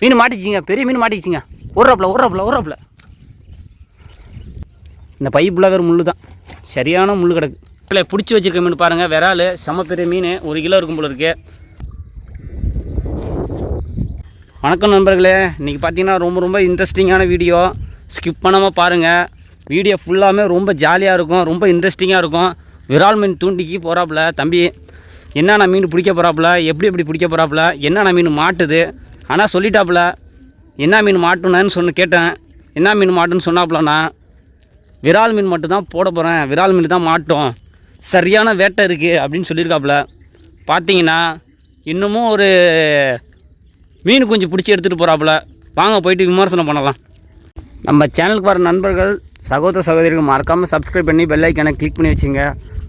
மீன் மாட்டிச்சிங்க பெரிய மீன் மாட்டிச்சிங்க. ஓடுறாப்புல ஓடுறாப்புல ஓடுறாப்புல. இந்த பைப்பில் வேறு முள்ளு தான். சரியான முள் கிடக்கு. இல்லை பிடிச்சி வச்சிருக்க மீன் பாருங்கள் விரால் செம பெரிய மீன் ஒரு கிலோ இருக்கும் போல இருக்கு. வணக்கம் நண்பர்களே இன்றைக்கி பார்த்தீங்கன்னா ரொம்ப ரொம்ப இன்ட்ரெஸ்டிங்கான வீடியோ ஸ்கிப் பண்ணாமல் பாருங்கள் வீடியோ ஃபுல்லாமே ரொம்ப ஜாலியாக இருக்கும் ரொம்ப இன்ட்ரெஸ்டிங்காக இருக்கும். விரால் மீன் தூண்டிக்கு போகிறாப்புல தம்பி. என்னென்ன மீன் பிடிக்க போகிறாப்புல எப்படி எப்படி பிடிக்க போகிறாப்புல என்னென்ன மீன் மாட்டுது ஆனால் சொல்லிட்டாப்புல என்ன மீன் மாட்டுனேன்னு சொன்ன கேட்டேன். என்ன மீன் மாட்டுன்னு சொன்னாப்புலண்ணா விரால் மீன் மட்டும் தான் போட போகிறேன் விரால் மீன் தான் மாட்டோம். சரியான வேட்டை இருக்குது அப்படின்னு சொல்லியிருக்காப்புல. பார்த்தீங்கன்னா இன்னமும் ஒரு மீன் குஞ்சு பிடிச்சி எடுத்துகிட்டு போகிறாப்புல வாங்க போயிட்டு விமர்சனம் பண்ணலாம். நம்ம சேனலுக்கு வர நண்பர்கள் சகோதர சகோதரிகள் மறக்காமல் சப்ஸ்கிரைப் பண்ணி பெல்லைக்கான கிளிக் பண்ணி வச்சுங்க.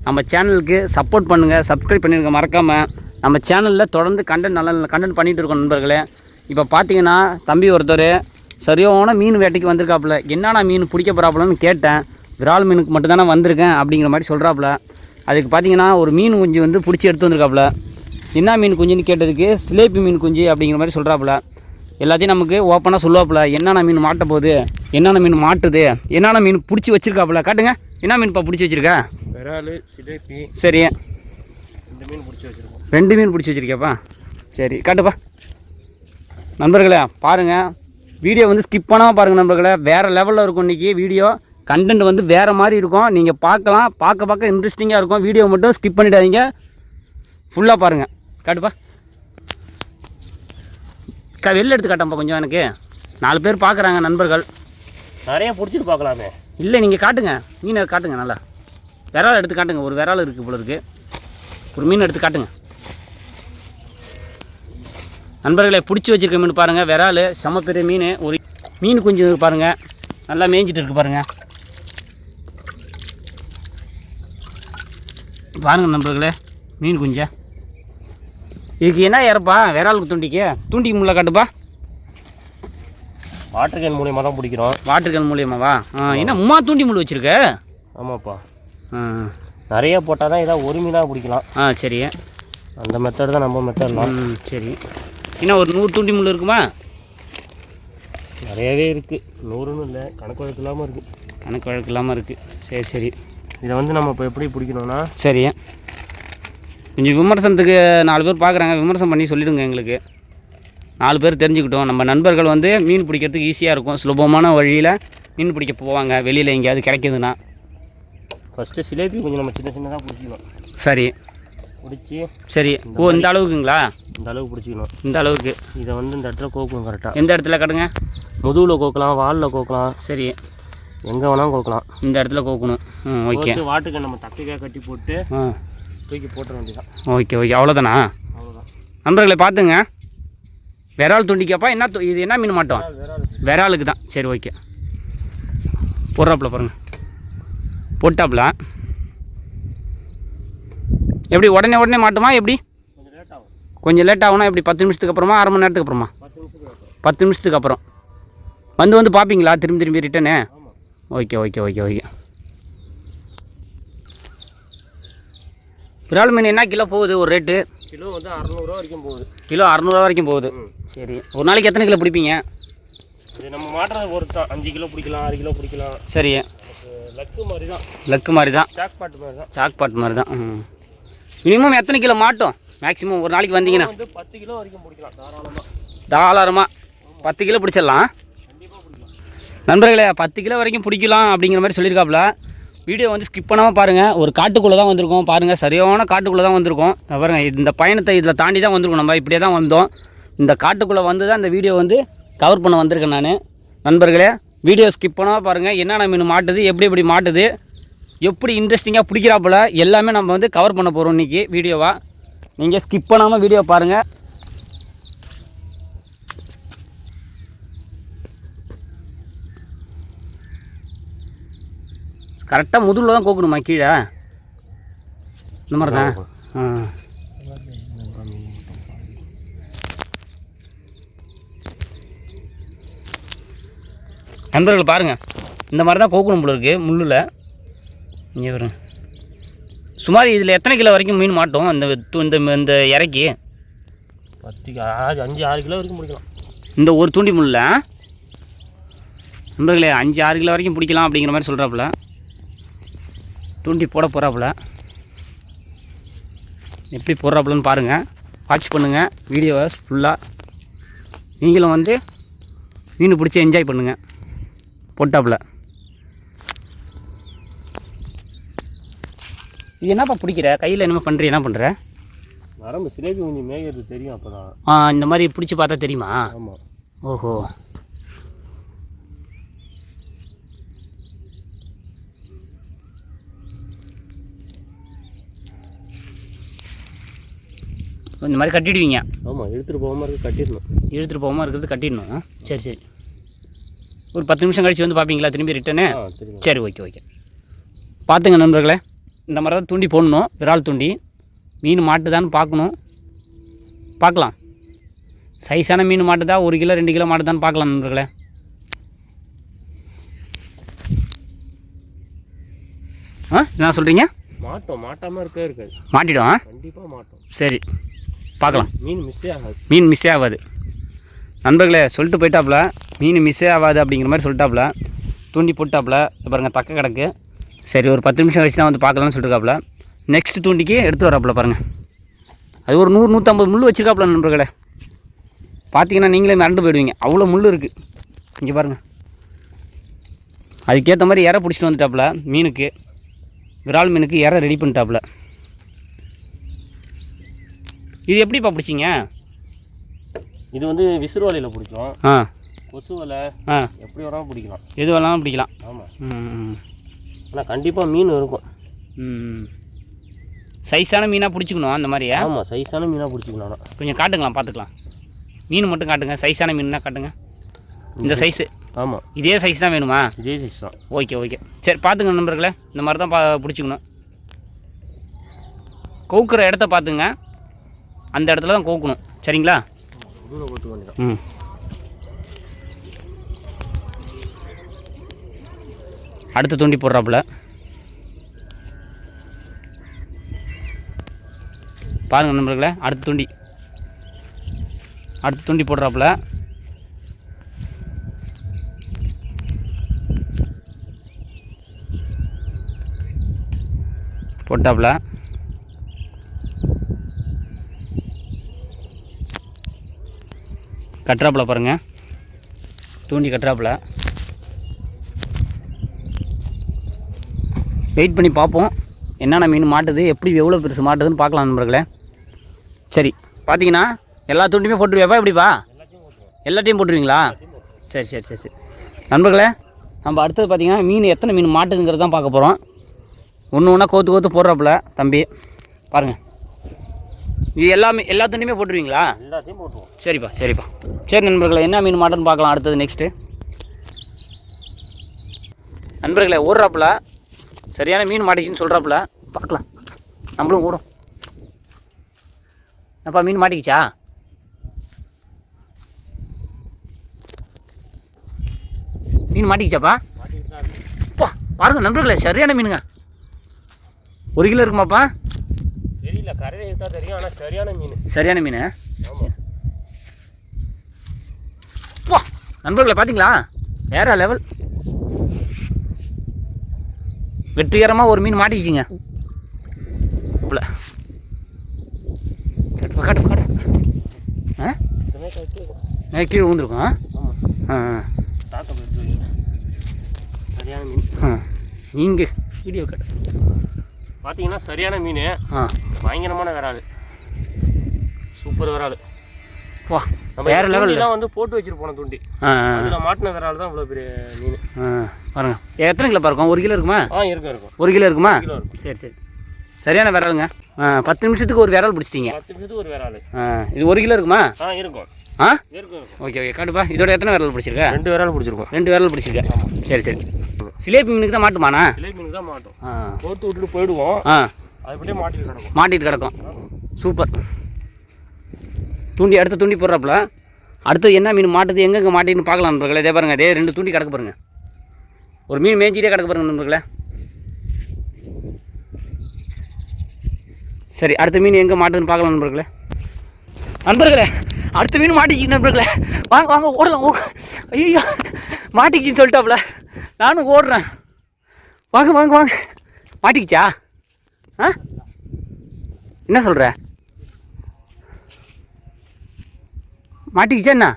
நம்ம சேனலுக்கு சப்போர்ட் பண்ணுங்கள் சப்ஸ்கிரைப் பண்ணிடுங்க மறக்காமல் நம்ம சேனலில் தொடர்ந்து கண்டென்ட் நல்ல நல்ல கண்டென்ட் பண்ணிகிட்டு இருக்கோம் நண்பர்களே. இப்போ பார்த்தீங்கன்னா தம்பி ஒருத்தர் சரியான மீன் வேட்டைக்கு வந்திருக்காப்புல. என்னென்ன மீன் பிடிக்க போகிறாப்புலன்னு கேட்டேன். விரால் மீனுக்கு மட்டும்தானே வந்திருக்கேன் அப்படிங்கிற மாதிரி சொல்கிறாப்புல அதுக்கு பார்த்தீங்கன்னா ஒரு மீன் குஞ்சு வந்து பிடிச்சி எடுத்து வந்திருக்காப்புல. என்ன மீன் குஞ்சுன்னு கேட்டதுக்கு சிலேபி மீன் குஞ்சு அப்படிங்கிற மாதிரி சொல்கிறாப்புல எல்லாத்தையும் நமக்கு ஓப்பனாக சொல்லுவாப்புல. என்னென்ன மீன் மாட்ட போகுது? என்னென்ன மீன் மாட்டுது? என்னென்ன மீன் பிடிச்சி வச்சிருக்காப்புல? காட்டுங்க. என்ன மீன்ப்பா பிடிச்சி வச்சிருக்க? விரால் சிலேபி. சரி. இந்த மீன் பிடிச்சி வச்சுருக்கோம். ரெண்டு மீன் பிடிச்சி வச்சிருக்கியாப்பா? சரி காட்டுப்பா. நண்பர்களே பாருங்கள் வீடியோ வந்து ஸ்கிப் பண்ணாமல் பாருங்கள் நண்பர்களே. வேறு லெவலில் இருக்கும் இன்றைக்கி வீடியோ. கண்டென்ட் வந்து வேறு மாதிரி இருக்கும். நீங்கள் பார்க்கலாம். பார்க்க பார்க்க இன்ட்ரெஸ்டிங்காக இருக்கும். வீடியோ மட்டும் ஸ்கிப் பண்ணிடாதீங்க. ஃபுல்லாக பாருங்கள் காட்டுப்பா. க வெளில எடுத்து காட்டப்பா கொஞ்சம் எனக்கு. நாலு பேர் பார்க்குறாங்க நண்பர்கள். நிறைய பிடிச்சிட்டு பார்க்கலாமே. இல்லை நீங்கள் காட்டுங்க. மீனை காட்டுங்க நல்லா. விரால் எடுத்து காட்டுங்க. ஒரு விரால் இருக்குது போல இருக்குது ஒரு மீன் எடுத்து காட்டுங்க. நண்பர்களை பிடிச்சி வச்சிருக்க மீன் பாருங்கள் விரால் செம பெரிய மீன். ஒரு மீன் குஞ்சு இருக்கு பாருங்கள் நல்லா மேய்ஞ்சிட்டு இருக்கு பாருங்கள் பாருங்க நண்பர்களே மீன் குஞ்சா. இதுக்கு என்ன இறப்பா விராலுக்கு தூண்டிக்கு. தூண்டிக்கு முள்ள காட்டுப்பா. வாட்டர் கேன் மூலியமாக தான் பிடிக்கிறோம். வாட்டர்கள் மூலியமாவா? ஆ என்ன உமா தூண்டி முள் வச்சுருக்க? ஆமாப்பா. நிறைய போட்டால் தான் ஏதாவது ஒரு மீனாக பிடிக்கலாம். ஆ சரி. அந்த மெத்தட் தான் நம்ம மெத்தட்லாம் சரி. இன்னும் ஒரு நூறு தூண்டி முள் இருக்குமா? நிறையவே இருக்குது நூறுன்னு இல்லை கணக்கு வழக்கு இல்லாமல் இருக்குது கணக்கு வழக்கு இல்லாமல் இருக்குது சரி சரி. இதை வந்து நம்ம இப்போ எப்படி பிடிக்கணும்னா சரி. கொஞ்சம் விமர்சனத்துக்கு நாலு பேர் பார்க்குறாங்க. விமர்சனம் பண்ணி சொல்லிடுங்க எங்களுக்கு. நாலு பேர் தெரிஞ்சுக்கிட்டோம். நம்ம நண்பர்கள் வந்து மீன் பிடிக்கிறதுக்கு ஈஸியாக இருக்கும். சுலபமான வழியில் மீன் பிடிக்க போவாங்க. வெளியில் எங்கேயாவது கிடைக்குதுன்னா. ஃபஸ்ட்டு சிலேபி கொஞ்சம் நம்ம சின்ன சின்னதாக பிடிச்சிக்கணும் சரி. பிடிச்சி சரி. ஓ இந்த அளவுக்குங்களா? இந்த அளவுக்கு பிடிச்சிக்கணும். இந்த அளவுக்கு. இதை வந்து இந்த இடத்துல கோக்கணும் கரெக்டாக எந்த இடத்துல கட்டுங்க? முதுகில் கோக்கலாம் வாலில் கோக்கலாம். சரி. எங்கே வேணாலும் கோக்கலாம். இந்த இடத்துல கோக்கணும். ம் ஓகே. வாட்டுக்கு நம்ம தக்கைக்காக கட்டி போட்டு தூக்கி போட்டுற வேண்டியதான் ஓகே ஓகே. அவ்வளோதானா அவ்வளோதான் நண்பர்களை பார்த்துங்க. விரால் துண்டிக்காப்பா என்ன து- இது என்ன மீன் மாட்டோம்? விராலுக்கு தான் சரி ஓகே. போடுறாப்புல பாருங்க. போட்டாப்புல? எப்படி உடனே உடனே மாட்டுமா எப்படி? கொஞ்சம் லேட் ஆகும். கொஞ்சம் லேட் ஆகுனா எப்படி பத்து நிமிஷத்துக்கு அப்புறமா அரை மணி நேரத்துக்கு அப்புறமா? பத்து நிமிஷத்துக்கு அப்புறம். வந்து வந்து பார்ப்பீங்களா திரும்பி திரும்பி return okay okay okay okay விரால் மீன் என்ன கிலோ போகுது? ஒரு ரேட்டு கிலோ வந்து அறநூறுவா வரைக்கும் போகுது. கிலோ அறநூறுவா வரைக்கும் போகுது. ம். சரி. ஒரு நாளைக்கு எத்தனை கிலோ பிடிப்பீங்க? நம்ம மாட்டுறது தான் அஞ்சு கிலோ பிடிக்கலாம் ஆறு கிலோ பிடிக்கலாம். சரி. லக்கு மாதிரி தான் லக்கு மாதிரி தான் சாக் பாட்டு மாதிரி தான் சாக் பாட் மாதிரி தான் மினிமம் எத்தனை கிலோ மாட்டோம்? மேக்ஸிமம் ஒரு நாளைக்கு வந்தீங்கன்னா. வந்து பத்து கிலோ வரைக்கும் பிடிக்கலாம் தாராளமாக தாராளமாக பத்து கிலோ பிடிச்சிடலாம். நண்பர்களே பத்து கிலோ வரைக்கும் பிடிக்கலாம் அப்படிங்கிற மாதிரி சொல்லியிருக்காப்புல. வீடியோ வந்து ஸ்கிப் பண்ணாமல் பாருங்கள் ஒரு காட்டுக்குள்ளே தான் வந்திருக்கோம். பாருங்கள் சரியான காட்டுக்குள்ளே தான் வந்திருக்கோம். பாருங்க இந்த பயணத்தை இதில் தாண்டி தான் வந்திருக்கோம். நம்ம இப்படியே தான் வந்தோம். இந்த காட்டுக்குள்ளே வந்து தான் இந்த வீடியோ வந்து கவர் பண்ண வந்திருக்கேன் நான். நண்பர்களே வீடியோ ஸ்கிப் பண்ணாமல் பாருங்கள் என்னென்ன மீன் மாட்டுது எப்படி எப்படி மாட்டுது எப்படி இன்ட்ரெஸ்டிங்காக பிடிக்கிறாப்புல எல்லாமே நம்ம வந்து கவர் பண்ண போகிறோம் இன்றைக்கி வீடியோவாக நீங்கள் ஸ்கிப் பண்ணாமல் வீடியோ பாருங்கள் கரெக்டாக முதுகில் தான் கோக்கணுமா கீழே? இந்த மாதிரி தான் ஆ. நண்பர்கள் பாருங்கள் இந்த மாதிரி தான் கோக்கணும் போல இருக்குது முள்ளில். இங்கே வரும் சுமார் இதில் எத்தனை கிலோ வரைக்கும் மீன் மாட்டோம்? இந்த இந்த இந்த இறக்கி. பத்து ஆறு அஞ்சு ஆறு கிலோ வரைக்கும் பிடிக்கலாம். இந்த ஒரு தூண்டி முள்ள நண்பர்களே அஞ்சு ஆறு கிலோ வரைக்கும் பிடிக்கலாம் அப்படிங்கிற மாதிரி சொல்கிறாப்புல தூண்டி போட போகிறாப்புல எப்படி போடுறாப்புலன்னு பாருங்கள் வாட்ச் பண்ணுங்கள் வீடியோவை ஃபுல்லாக நீங்களும் வந்து மீன் பிடிச்சி என்ஜாய் பண்ணுங்கள் போட்டாப்புல. இது என்னப்பா பிடிக்கிற? கையில் என்னமோ பண்ணுற என்ன பண்ணுற நரம்பு சிலேபி கொஞ்சம் மேய்கிறது தெரியும் அப்பதான். இந்த மாதிரி பிடிச்சி பார்த்தா தெரியுமா? ஆமாம் ஓஹோ. இந்த மாதிரி கட்டிடுவீங்க? ஆமாம் எடுத்துகிட்டு போகாம இருக்க கட்டிடணும். இழுத்துட்டு போகாமல் இருக்கிறது கட்டிடணும். சரி சரி. ஒரு பத்து நிமிஷம் கழிச்சு வந்து பார்ப்பீங்களா திரும்பி ரிட்டனு ஆ சரி ஓகே ஓகே பார்த்துங்க நண்பர்களே. இந்த மாதிரி தான் தூண்டி போடணும் விரால் தூண்டி. மீன் மாட்டுதான்னு பார்க்கணும். பார்க்கலாம். சைஸான மீன் மாட்டுதா ஒரு கிலோ ரெண்டு கிலோ மாட்டுதான்னு பார்க்கலாம் நண்பர்களே. ஆ என்ன சொல்கிறீங்க மாட்டோம் மாட்டாமல் இருக்கவே இருக்காது. மாட்டிடும்? கண்டிப்பாக மாட்டோம். சரி பார்க்கலாம். மீன் மிஸ்ஸே ஆகாது. மீன் மிஸ்ஸே ஆகாது. நண்பர்களே சொல்லிட்டு போயிட்டாப்புல மீன் மிஸ்ஸே ஆகாது அப்படிங்கிற மாதிரி சொல்லிட்டாப்புல தூண்டி போட்டாப்புல இது பாருங்கள் தக்க கிடக்கு. சரி ஒரு பத்து நிமிஷம் கழிச்சு தான் வந்து பார்க்கலாம்னு சொல்லிருக்காப்புல. நெக்ஸ்ட் தூண்டிக்கு எடுத்து வராப்புல பாருங்கள் அது ஒரு நூறு நூற்றம்பது முள் வச்சுருக்காப்புல நண்பர்களே. பார்த்தீங்கன்னா நீங்களே மறந்து போயிடுவீங்க. அவ்வளோ முள் இருக்குது இங்கே பாருங்கள் அதுக்கேற்ற மாதிரி இறை பிடிச்சிட்டு வந்துட்டாப்புல மீனுக்கு. விரால் மீனுக்கு இறை ரெடி பண்ணிட்டாப்புல. இது எப்படிப்பா பிடிச்சிங்க? இது வந்து விசிறுவாலையில் பிடிக்கும். ஆ. கொசு வலை. ஆ. எப்படி வேணாலும் பிடிக்கலாம். எது வேணாலும் பிடிக்கலாம். ஆமாம் ம். ஆனால் கண்டிப்பாக மீன் இருக்கும். ம் சைஸான மீனாக பிடிச்சிக்கணும் அந்த மாதிரியா? ஆமாம் சைஸான மீனாக பிடிச்சிக்கலாம் ஆனா. கொஞ்சம் காட்டுங்களா பார்த்துக்கலாம். மீன் மட்டும் காட்டுங்க சைஸான மீன்னா காட்டுங்க. இந்த சைஸு ஆமாம் இதே சைஸ் தான் வேணுமா? இதே சைஸ் தான். Okay okay. சரி பார்த்துங்க நண்பர்களே இந்த மாதிரி தான் பா பிடிச்சிக்கணும். கவுக்குற இடத்த பார்த்துங்க. அந்த இடத்துல தான் கவுக்கணும் சரிங்களா? ம். அடுத்து தூண்டி போடுறாப்புல. பாருங்கள் நண்பர்களே அடுத்த தூண்டி. அடுத்த தூண்டி போடுறாப்புல. போட்டாப்புல. கட்டுறாப்புல பாருங்கள் தூண்டி கட்டுறாப்புல. வெயிட் பண்ணி பார்ப்போம். என்னென்ன மீன் மாட்டுது எப்படி எவ்வளோ பெருசு மாட்டுதுன்னு பார்க்கலாம் நண்பர்களே. சரி பார்த்தீங்கன்னா எல்லா தூண்டியுமே போட்டுருவியாப்பா எப்படிப்பா? எல்லாத்தையும் போட்டுருவீங்களா? சரி சரி சரி சரி. நண்பர்களே நம்ம அடுத்தது பார்த்தீங்கன்னா மீன் எத்தனை மீன் மாட்டுதுங்கிறது தான் பார்க்க போகிறோம் ஒன்று ஒன்றா கோத்து கோத்து போடுறாப்புல தம்பி. பாருங்கள் இது எல்லாமே எல்லா தூண்டியுமே போட்டுருவீங்களா? எல்லாத்தையும் போட்டுருவோம். சரிப்பா சரிப்பா. சரி நண்பர்களே என்ன மீன் மாட்டோன்னு பார்க்கலாம் அடுத்தது நெக்ஸ்ட்டு நண்பர்களே ஓடுறாப்புல சரியான மீன் மாட்டிச்சுன்னு சொல்கிறாப்புல பார்க்கலாம். நம்மளும் ஓடும். அப்பா மீன் மாட்டிக்கிச்சா? மீன் மாட்டிக்கிச்சாப்பா? மாட்டிக்கிட்டு தான் இருக்கு. அப்பா பாருங்க நண்பர்களே சரியான மீனுங்க. ஒரு கிலோ இருக்குமாப்பா? தெரியல கரையை எடுத்தா தெரியும் ஆனால் சரியான மீன். சரியான மீன்? வா நண்பர்களே பார்த்தீங்களா வேற லெவல் வெற்றிகரமாக ஒரு மீன் மாட்டிக்கிச்சிங்க. உள்ள. கட்டு காட்டு காட்டு. கீழே விழுந்துருக்கும் ஆ? ஆ தாக்க போயிட்டு சரியான மீன் ஆ. நீங்கள் வீடியோ கட்டு. பார்த்தீங்கன்னா சரியான மீன். ஆ. பயங்கரமான விரால் சூப்பர் விரால் வா நம்ம வேற இந்த லெவலில் தூண்டிலாம் வந்து போட்டு வச்சிருப்போம் தூண்டி. ஆ ஆ, அதில் மாட்டின விரால் தான் இவ்வளோ பெரிய மீன். பாருங்க. எத்தனை கிலோ இருக்கும்? ஒரு கிலோ இருக்குமா? ஆ இருக்கும் இருக்கும்? ஒரு கிலோ இருக்குமா சரி சரி. சரியான விரலுங்க. பத்து நிமிஷத்துக்கு ஒரு விரல் பிடிச்சிட்டீங்க. பத்து நிமிஷத்துக்கு ஒரு விரால். இது ஒரு கிலோ இருக்குமா? ஆ இருக்கும். ஆ? இருக்கும் ஓகே ஓகே. காட்டுப்பா. இதோட எத்தனை விரல் பிடிச்சிருக்க? ரெண்டு விரால் பிடிச்சிருக்கோம். ரெண்டு விரல் பிடிச்சிருக்க. சரி சரி. சிலேபி மீனுக்கு தான் மாட்டுமாண்ணா? சிலை மீனுக்கு தான் மாட்டோம். கோர்த்து விட்டுட்டு போயிடுவோம். ஆ. அது அப்படியே மாட்டிட்டு கிடக்கும். மாட்டிட்டு கிடக்கும். சூப்பர். தூண்டி அடுத்து தூண்டி போடுறாப்புல. அடுத்து என்ன மீன் மாட்டுது எங்கெங்கே மாட்டின்னு பார்க்கலாம் நண்பர்களே. இதே பாருங்கள் அதே ரெண்டு தூண்டி கிடக்க பாருங்கள் ஒரு மீன் மேய்ஞ்சிட்டே கிடக்க பாருங்க நண்பர்களே. சரி அடுத்த மீன் எங்கே மாட்டுதுன்னு பார்க்கலாம் நண்பர்களே. நண்பர்களே அடுத்த மீன் மாட்டிக்கிச்சு நண்பர்களே. வாங்க வாங்க ஓடலாம் ஓ ஐயோ மாட்டிக்கிச்சின்னு சொல்லிட்டாப்புல. நானும் ஓடுறேன். வாங்க வாங்க வாங்க. மாட்டிக்கிச்சா? ஆ? என்ன சொல்கிற மாட்டிக்கிச்சா என்ன?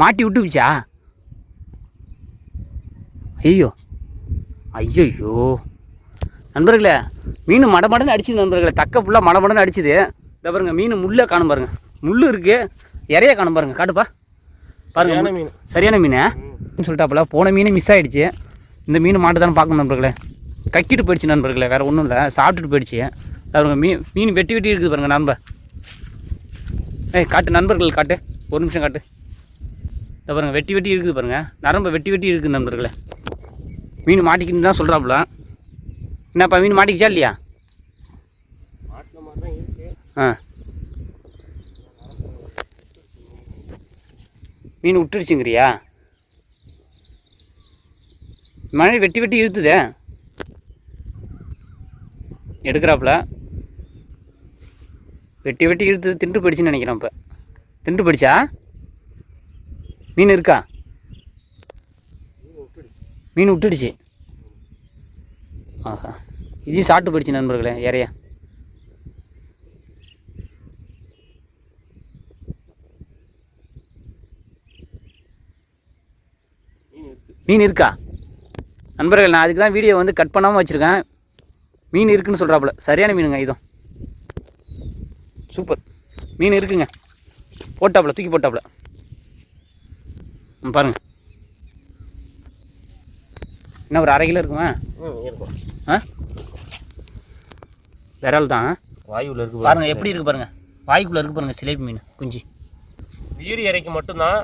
மாட்டி விட்டுக்குச்சா? ஐயோ. ஐயோ நண்பர்களே மீன் மடமடன்னு அடிச்சுது நண்பர்களே. தக்க ஃபுல்லாக மடமடன்னு அடிச்சுது. இந்த பாருங்க மீன் முள்ளே காணும் பாருங்க. முள்ளு இருக்கு. இறைய காணும் பாருங்க. காட்டுப்பா பாருங்க சரியான முள். மீன். சரியான மீன். சொல்லிட்டாப்புல. போன மீன் மிஸ் ஆயிடுச்சு. இந்த மீன் மாட்டு தானே பார்க்கணும் நண்பர்களே. கக்கிட்டு போயிடுச்சு நண்பர்களே. வேற ஒன்றும் இல்லை. சாப்பிட்டுட்டு போயிடுச்சு. பாருங்க மீன் மீன் வெட்டி வெட்டி இருக்குது பாருங்க நண்பர் ஏய் காட்டு நண்பர்கள் காட்டு. ஒரு நிமிஷம் காட்டு. இதை பாருங்கள் வெட்டி வெட்டி இருக்குது பாருங்கள் நரம்பு வெட்டி வெட்டி இருக்குது நண்பர்களே. மீன் மாட்டிக்கின்னு தான் சொல்கிறாப்புல என்னப்பா மீன் மாட்டிக்கிச்சா இல்லையா? ஆ. மீன் விட்டுருச்சுங்கிறியா மழை வெட்டி வெட்டி இழுத்துதே. எடுக்கிறாப்புல. வெட்டி வெட்டி இழுத்து திண்டு போயிடுச்சுன்னு நினைக்கிறேன் இப்போ. திண்டு போயிடுச்சா மீன் இருக்கா? மீன் விட்டுடுச்சு. ஆஹா. இதையும் சாப்பிட்டு போயிடுச்சு நண்பர்களே இறையா. மீன் மீன் இருக்கா? நண்பர்கள் நான் அதுக்கு தான் வீடியோ வந்து கட் பண்ணாமல் வச்சுருக்கேன். மீன் இருக்குன்னு சொல்கிறாப்புல சரியான மீனுங்க இதுவும் சூப்பர். மீன் இருக்குங்க. போட்டாப்புல தூக்கி போட்டாப்புல. ம், பாருங்க. என்ன ஒரு அரை கிலோ இருக்குமா? ம் இருக்கும். ஆ? விரல் தான். வாயுவில் இருக்கு பாருங்க எப்படி இருக்கு பாருங்க. வாய்க்குள்ளே இருக்கு பாருங்க சிலேபி மீன் குஞ்சு. உயிர் இறைக்கு மட்டும்தான்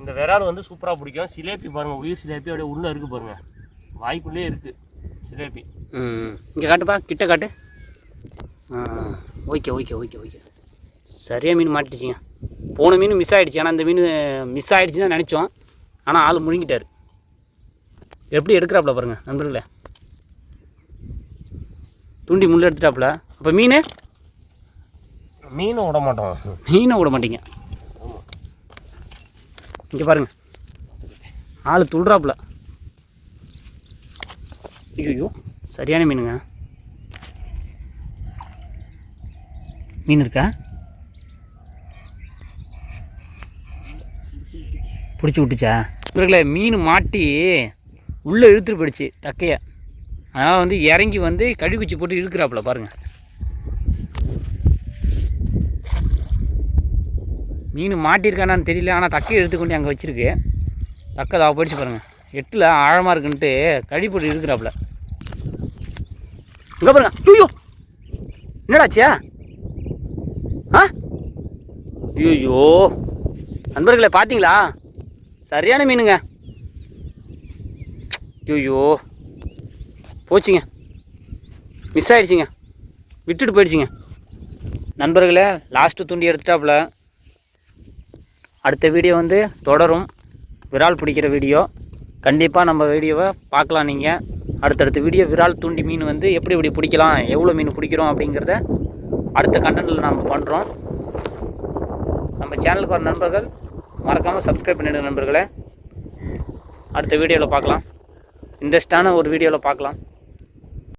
இந்த விரால் வந்து சூப்பராக பிடிக்கும். சிலேபி பாருங்க உயிர் சிலேபி அப்படியே உள்ளே இருக்கு பாருங்க. வாய்க்குள்ளே இருக்கு சிலேபி. ம் இங்கே காட்டுப்பா கிட்ட காட்டு. Okay okay okay okay. சரியாக மீன் மாட்டிடுச்சிங்க போன மீன் மிஸ் ஆகிடுச்சு ஆனால் இந்த மீன் மிஸ் ஆகிடுச்சுன்னு தான் நினச்சோம். ஆனால் ஆள் முழுங்கிட்டார். எப்படி எடுக்கிறாப்புல பாருங்க நண்பர்களே. தூண்டி முள்ள எடுத்துட்டாப்புல. அப்போ மீன்? மீனை விட மாட்டோம். மீனை விட மாட்டீங்க. இங்கே பாருங்க. ஆள் துள்ளுறாப்புல. ஐயோ சரியான மீனுங்க. மீன் இருக்கா? பிடிச்சி விட்டுச்சா? இவர்களே மீன் மாட்டி உள்ளே இழுத்துட்டு போயிடுச்சு தக்கையை. அதனால் வந்து இறங்கி வந்து கழிவுச்சி போட்டு இழுக்கிறாப்புல பாருங்கள் மீன் மாட்டியிருக்கானான்னு தெரியல ஆனால் தக்கையை எடுத்துக்கொண்டு அங்கே வச்சுருக்கு. தக்கை தான் போயிடுச்சு பாருங்கள் எட்டில் ஆழமாக இருக்குன்ட்டு கழி போட்டு இருக்கிறாப்புல இங்கே பாருங்க. ஐயோ! என்னடாச்சியா ஆ? ஐயோ. நண்பர்களை பார்த்தீங்களா சரியான மீனுங்க. ஐயோ. போச்சுங்க. மிஸ் ஆயிடுச்சுங்க. விட்டுட்டு போயிடுச்சுங்க. நண்பர்களே லாஸ்ட்டு துண்டி எடுத்துட்டாப்புல. அடுத்த வீடியோ வந்து தொடரும். விரால் பிடிக்கிற வீடியோ கண்டிப்பாக நம்ம வீடியோவை பார்க்கலாம் நீங்கள் அடுத்தடுத்த வீடியோ விரால் தூண்டி மீன் வந்து எப்படி எப்படி பிடிக்கலாம் எவ்வளோ மீன் பிடிக்கிறோம் அப்படிங்கிறத அடுத்த கண்டென்ட்டில் நம்ம பண்ணுறோம் நம்ம சேனலுக்கு வர நண்பர்கள் மறக்காமல் சப்ஸ்கிரைப் பண்ணிடுங்க நண்பர்களே. அடுத்த வீடியோவில் பார்க்கலாம். இன்ட்ரெஸ்டான ஒரு வீடியோவில் பார்க்கலாம்.